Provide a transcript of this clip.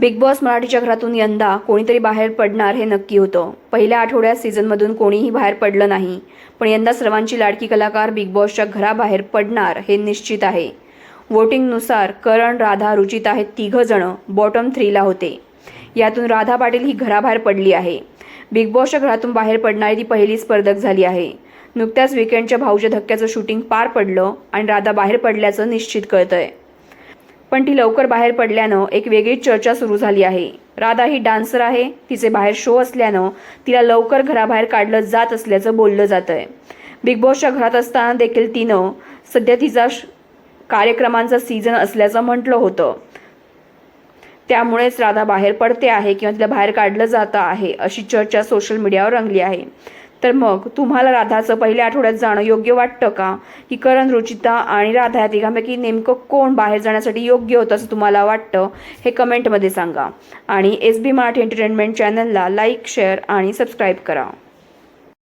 Big boss मराठीच्या घरातून यंदा कोणीतरी बाहेर पडणार हे नक्की होतं. पहिल्या आठवड्यात सीझनमधून कोणीही बाहेर पडलं नाही. पण यंदा सर्वांची लाडकी कलाकार बिग बॉसच्या घराबाहेर पडणार हे निश्चित आहे. वोटिंगनुसार करण राधा रुचित आहेत तिघं जण बॉटम थ्रीला होते. यातून राधा पाटील ही घराबाहेर पडली आहे. बिग बॉसच्या घरातून बाहेर पडणारी ती पहिली स्पर्धक झाली आहे. नुकत्याच विकेंडच्या भाऊच्या धक्क्याचं शूटिंग पार पडलं आणि राधा बाहेर पडल्याचं निश्चित कळतंय. पण ती लवकर बाहेर पडल्यानं एक वेगळीच चर्चा सुरू झाली आहे. राधा ही डान्सर आहे तिचे बाहेर शो असल्यानं तिला लवकर घराबाहेर काढलं जात असल्याचं बोललं जातंय. आहे बिग बॉसच्या घरात असताना देखील तिनं सध्या तिचा श- कार्यक्रमांचा सीझन असल्याचं म्हटलं होतं. त्यामुळेच राधा बाहेर पडते आहे किंवा तिला बाहेर काढलं जातं आहे अशी चर्चा सोशल मीडियावर रंगली आहे. तर मग तुम्हाला राधाचं पहिल्या आठवड्यात जाणं योग्य वाटतं का? की करण रुचिता आणि राधा या तिघांपैकी नेमकं कोण बाहेर जाण्यासाठी योग्य होतं असं तुम्हाला वाटतं? हे कमेंटमध्ये सांगा. आणि एस बी मराठी एंटरटेनमेंट चॅनलला लाईक शेअर आणि सबस्क्राईब करा.